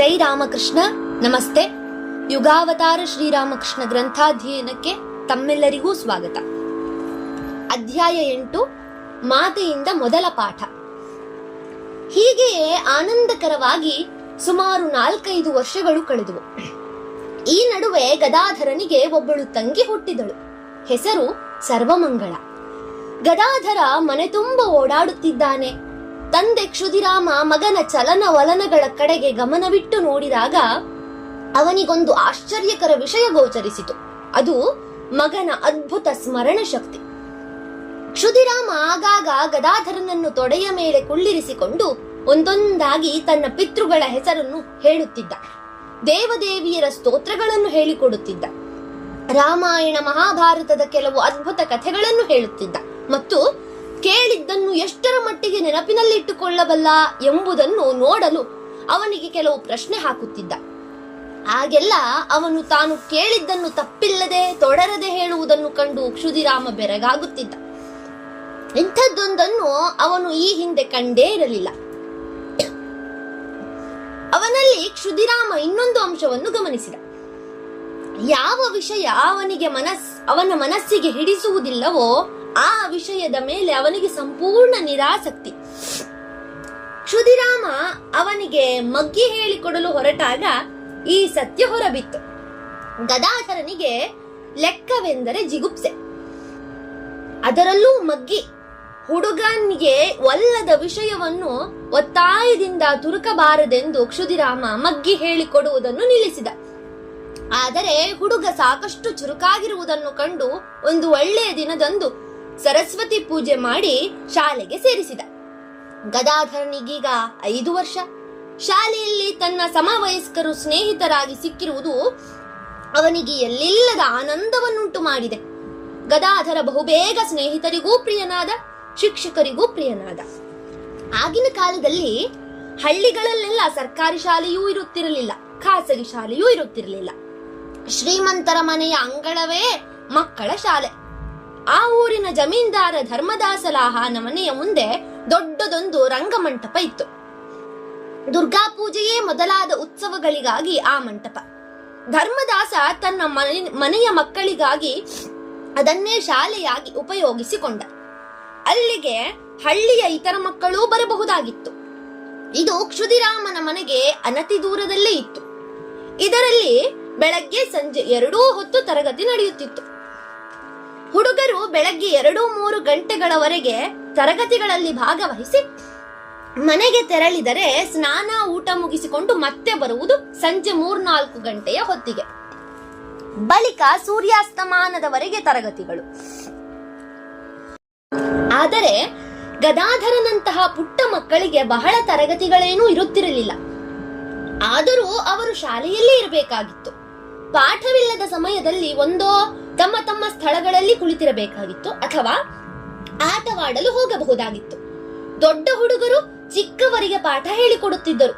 ಜೈ ರಾಮಕೃಷ್ಣ, ನಮಸ್ತೆ. ಯುಗಾವತಾರ ಶ್ರೀರಾಮಕೃಷ್ಣ ಗ್ರಂಥಾಧ್ಯಯನಕ್ಕೆ ತಮ್ಮೆಲ್ಲರಿಗೂ ಸ್ವಾಗತ. ಅಧ್ಯಾಯ ಎಂಟು, ಮಾತೆಯಿಂದ ಮೊದಲ ಪಾಠ. ಹೀಗೆಯೇ ಆನಂದಕರವಾಗಿ ಸುಮಾರು ನಾಲ್ಕೈದು ವರ್ಷಗಳು ಕಳೆದವು. ಈ ನಡುವೆ ಗದಾಧರನಿಗೆ ಒಬ್ಬಳು ತಂಗಿ ಹುಟ್ಟಿದಳು. ಹೆಸರು ಸರ್ವಮಂಗಳ. ಗದಾಧರ ಮನೆ ತುಂಬ ಓಡಾಡುತ್ತಿದ್ದಾನೆ. ತಂದೆ ಕ್ಷುದಿರಾಮ ಮಗನ ಚಲನವಲನಗಳ ಕಡೆಗೆ ಗಮನವಿಟ್ಟು ನೋಡಿದಾಗ ಅವನಿಗೊಂದು ಆಶ್ಚರ್ಯಕರ ವಿಷಯ ಗೋಚರಿಸಿತು. ಅದು ಮಗನ ಅದ್ಭುತ ಸ್ಮರಣ ಶಕ್ತಿ. ಕ್ಷುದಿರಾಮ ಆಗಾಗ ಗದಾಧರನನ್ನು ತೊಡೆಯ ಮೇಲೆ ಕುಳ್ಳಿರಿಸಿಕೊಂಡು ಒಂದೊಂದಾಗಿ ತನ್ನ ಪಿತೃಗಳ ಹೆಸರನ್ನು ಹೇಳುತ್ತಿದ್ದ. ದೇವದೇವಿಯರ ಸ್ತೋತ್ರಗಳನ್ನು ಹೇಳಿಕೊಡುತ್ತಿದ್ದ. ರಾಮಾಯಣ ಮಹಾಭಾರತದ ಕೆಲವು ಅದ್ಭುತ ಕಥೆಗಳನ್ನು ಹೇಳುತ್ತಿದ್ದ. ಮತ್ತು ಎಷ್ಟರ ಮಟ್ಟಿಗೆ ನೆನಪಿನಲ್ಲಿಟ್ಟುಕೊಳ್ಳಬಲ್ಲ ಎಂಬುದನ್ನು ನೋಡಲು ಅವನಿಗೆ ಕೆಲವು ಪ್ರಶ್ನೆ ಹಾಕುತ್ತಿದ್ದ. ಆಗೆಲ್ಲ ಅವನು ತಾನು ಕೇಳಿದ್ದನ್ನು ತಪ್ಪಿಲ್ಲದೆ ತೊಡರದೆ ಹೇಳುವುದನ್ನು ಕಂಡು ಕ್ಷುದಿರಾಮ ಬೆರಗಾಗುತ್ತಿದ್ದ. ಇಂಥದ್ದೊಂದನ್ನು ಅವನು ಈ ಹಿಂದೆ ಕಂಡೇ ಇರಲಿಲ್ಲ. ಅವನಲ್ಲಿ ಕ್ಷುದಿರಾಮ ಇನ್ನೊಂದು ಅಂಶವನ್ನು ಗಮನಿಸಿದ. ಯಾವ ವಿಷಯ ಅವನಿಗೆ ಮನಸ್, ಅವನ ಮನಸ್ಸಿಗೆ ಹಿಡಿಸುವುದಿಲ್ಲವೋ, ಆ ವಿಷಯದ ಮೇಲೆ ಅವನಿಗೆ ಸಂಪೂರ್ಣ ನಿರಾಸಕ್ತಿ. ಕ್ಷುದಿರಾಮ ಅವನಿಗೆ ಮಗ್ಗಿ ಹೇಳಿಕೊಡಲು ಹೊರಟಾಗ ಈ ಸತ್ಯ ಹೊರಬಿತ್ತು. ಗದಾಧರನಿಗೆ ಲೆಕ್ಕವೆಂದರೆ ಜಿಗುಪ್ಸೆ. ಅದರಲ್ಲೂ ಮಗ್ಗಿ ಹುಡುಗನಿಗೆ ಒಲ್ಲದ ವಿಷಯವನ್ನು ಒತ್ತಾಯದಿಂದ ತುರುಕಬಾರದೆಂದು ಕ್ಷುದಿರಾಮ ಮಗ್ಗಿ ಹೇಳಿಕೊಡುವುದನ್ನು ನಿಲ್ಲಿಸಿದ. ಆದರೆ ಹುಡುಗ ಸಾಕಷ್ಟು ಚುರುಕಾಗಿರುವುದನ್ನು ಕಂಡು ಒಂದು ಒಳ್ಳೆಯ ದಿನದಂದು ಸರಸ್ವತಿ ಪೂಜೆ ಮಾಡಿ ಶಾಲೆಗೆ ಸೇರಿಸಿದ. ಗದಾಧರನಿಗೀಗ ಐದು ವರ್ಷ. ಶಾಲೆಯಲ್ಲಿ ತನ್ನ ಸಮವಯಸ್ಕರು ಸ್ನೇಹಿತರಾಗಿ ಸಿಕ್ಕಿರುವುದು ಅವನಿಗೆ ಎಲ್ಲಿಲ್ಲದ ಆನಂದವನ್ನುಂಟು ಮಾಡಿದೆ. ಗದಾಧರ ಬಹುಬೇಗ ಸ್ನೇಹಿತರಿಗೂ ಪ್ರಿಯನಾದ, ಶಿಕ್ಷಕರಿಗೂ ಪ್ರಿಯನಾದ. ಆಗಿನ ಕಾಲದಲ್ಲಿ ಹಳ್ಳಿಗಳಲ್ಲೆಲ್ಲ ಸರ್ಕಾರಿ ಶಾಲೆಯೂ ಇರುತ್ತಿರಲಿಲ್ಲ, ಖಾಸಗಿ ಶಾಲೆಯೂ ಇರುತ್ತಿರಲಿಲ್ಲ. ಶ್ರೀಮಂತರ ಮನೆಯ ಅಂಗಳವೇ ಮಕ್ಕಳ ಶಾಲೆ. ಆ ಊರಿನ ಜಮೀನ್ದಾರ ಧರ್ಮದಾಸಲಾಹನ ಮನೆಯ ಮುಂದೆ ದೊಡ್ಡದೊಂದು ರಂಗಮಂಟಪ ಇತ್ತು. ದುರ್ಗಾ ಪೂಜೆಯೇ ಮೊದಲಾದ ಉತ್ಸವಗಳಿಗಾಗಿ ಆ ಮಂಟಪ. ಧರ್ಮದಾಸ ತನ್ನ ಮನೆ- ಮನೆಯ ಮಕ್ಕಳಿಗಾಗಿ ಅದನ್ನೇ ಶಾಲೆಯಾಗಿ ಉಪಯೋಗಿಸಿಕೊಂಡ. ಅಲ್ಲಿಗೆ ಹಳ್ಳಿಯ ಇತರ ಮಕ್ಕಳೂ ಬರಬಹುದಾಗಿತ್ತು. ಇದು ಕ್ಷುದಿರಾಮನ ಮನೆಗೆ ಅನತಿ ದೂರದಲ್ಲೇ ಇತ್ತು. ಇದರಲ್ಲಿ ಬೆಳಗ್ಗೆ ಸಂಜೆ ಎರಡೂ ಹೊತ್ತು ತರಗತಿ ನಡೆಯುತ್ತಿತ್ತು. ಹುಡುಗರು ಬೆಳಗ್ಗೆ ಎರಡು ಮೂರು ಗಂಟೆಗಳವರೆಗೆ ತರಗತಿಗಳಲ್ಲಿ ಭಾಗವಹಿಸಿ ಮನೆಗೆ ತೆರಳಿದರೆ ಸ್ನಾನ, ಊಟ ಮುಗಿಸಿಕೊಂಡು ಮತ್ತೆ ಬರುವುದು ಸಂಜೆ ಮೂರ್ನಾಲ್ಕು ಗಂಟೆಯ ಹೊತ್ತಿಗೆ. ಬಳಿಕ ಸೂರ್ಯಾಸ್ತಮಾನದವರೆಗೆ ತರಗತಿಗಳು. ಆದರೆ ಗದಾಧರನಂತಹ ಪುಟ್ಟ ಮಕ್ಕಳಿಗೆ ಬಹಳ ತರಗತಿಗಳೇನೂ ಇರುತ್ತಿರಲಿಲ್ಲ. ಆದರೂ ಅವರು ಶಾಲೆಯಲ್ಲೇ ಇರಬೇಕಾಗಿತ್ತು. ಪಾಠವಿಲ್ಲದ ಸಮಯದಲ್ಲಿ ಒಂದೋ ತಮ್ಮ ತಮ್ಮ ಸ್ಥಳಗಳಲ್ಲಿ ಕುಳಿತಿರಬೇಕಾಗಿತ್ತು ಅಥವಾ ಆಟವಾಡಲು ಹೋಗಬಹುದಾಗಿತ್ತು. ದೊಡ್ಡ ಹುಡುಗರು ಚಿಕ್ಕವರಿಗೆ ಪಾಠ ಹೇಳಿಕೊಡುತ್ತಿದ್ದರು.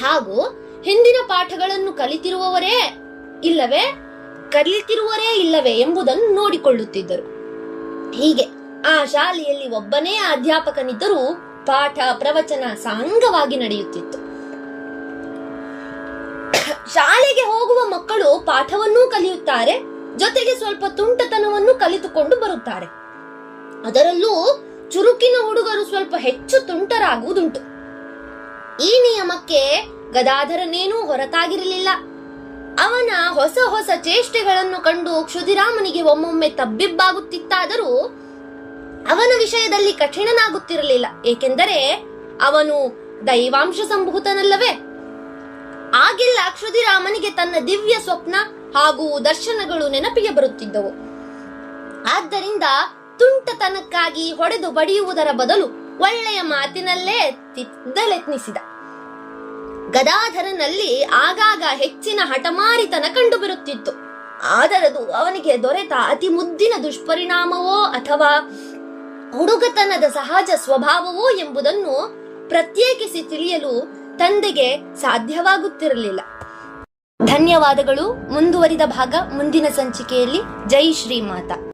ಹಾಗೂ ಹಿಂದಿನ ಪಾಠಗಳನ್ನು ಕಲಿತಿರುವವರೇ ಇಲ್ಲವೇ, ಕಲಿತಿರುವರೇ ಇಲ್ಲವೇ ಎಂಬುದನ್ನು ನೋಡಿಕೊಳ್ಳುತ್ತಿದ್ದರು. ಹೀಗೆ ಆ ಶಾಲೆಯಲ್ಲಿ ಒಬ್ಬನೇ ಅಧ್ಯಾಪಕನಿದ್ದರೂ ಪಾಠ ಪ್ರವಚನ ಸಾಂಗವಾಗಿ ನಡೆಯುತ್ತಿತ್ತು. ಶಾಲೆಗೆ ಹೋಗುವ ಮಕ್ಕಳು ಪಾಠವನ್ನೂ ಕಲಿಯುತ್ತಾರೆ, ಜೊತೆಗೆ ಸ್ವಲ್ಪ ತುಂಟತನವನ್ನು ಕಲಿತುಕೊಂಡು ಬರುತ್ತಾರೆ. ಅದರಲ್ಲೂ ಚುರುಕಿನ ಹುಡುಗರು ಸ್ವಲ್ಪ ಹೆಚ್ಚು ತುಂಟರಾಗುವುದುಂಟು. ಈ ನಿಯಮಕ್ಕೆ ಗದಾಧರನೇನೂ ಹೊರತಾಗಿರಲಿಲ್ಲ. ಅವನ ಹೊಸ ಹೊಸ ಚೇಷ್ಟೆಗಳನ್ನು ಕಂಡು ಕ್ಷುದಿರಾಮನಿಗೆ ಒಮ್ಮೊಮ್ಮೆ ತಬ್ಬಿಬ್ಬಾಗುತ್ತಿತ್ತಾದರೂ ಅವನ ವಿಷಯದಲ್ಲಿ ಕಠಿಣನಾಗುತ್ತಿರಲಿಲ್ಲ. ಏಕೆಂದರೆ ಅವನು ದೈವಾಂಶ ಸಂಭೂತನಲ್ಲವೇ. ಆಗೆಲ್ಲ ಕ್ಷುದಿರಾಮನಿಗೆ ತನ್ನ ದಿವ್ಯ ಸ್ವಪ್ನ ಹಾಗೂ ದರ್ಶನಗಳು ನೆನಪಿಗೆ ಬರುತ್ತಿದ್ದವು. ಆದ್ದರಿಂದ ತುಂಟತನಕ್ಕಾಗಿ ಹೊಡೆದು ಬಡಿಯುವುದರ ಬದಲು ಒಳ್ಳೆಯ ಮಾತಿನಲ್ಲೇ ತಿದ್ದಲೆತ್ನಿಸಿದ. ಗದಾಧರನಲ್ಲಿ ಆಗಾಗ ಹೆಚ್ಚಿನ ಹಠಮಾರಿತನ ಕಂಡುಬರುತ್ತಿತ್ತು. ಆದರದು ಅವನಿಗೆ ದೊರೆತ ಅತಿ ಮುದ್ದಿನ ದುಷ್ಪರಿಣಾಮವೋ ಅಥವಾ ಹುಡುಗತನದ ಸಹಜ ಸ್ವಭಾವವೋ ಎಂಬುದನ್ನು ಪ್ರತ್ಯೇಕಿಸಿ ತಿಳಿಯಲು ತಂದೆಗೆ ಸಾಧ್ಯವಾಗುತ್ತಿರಲಿಲ್ಲ. ಧನ್ಯವಾದಗಳು. ಮುಂದುವರಿದ ಭಾಗ ಮುಂದಿನ ಸಂಚಿಕೆಯಲ್ಲಿ. ಜೈ ಶ್ರೀಮಾತಾ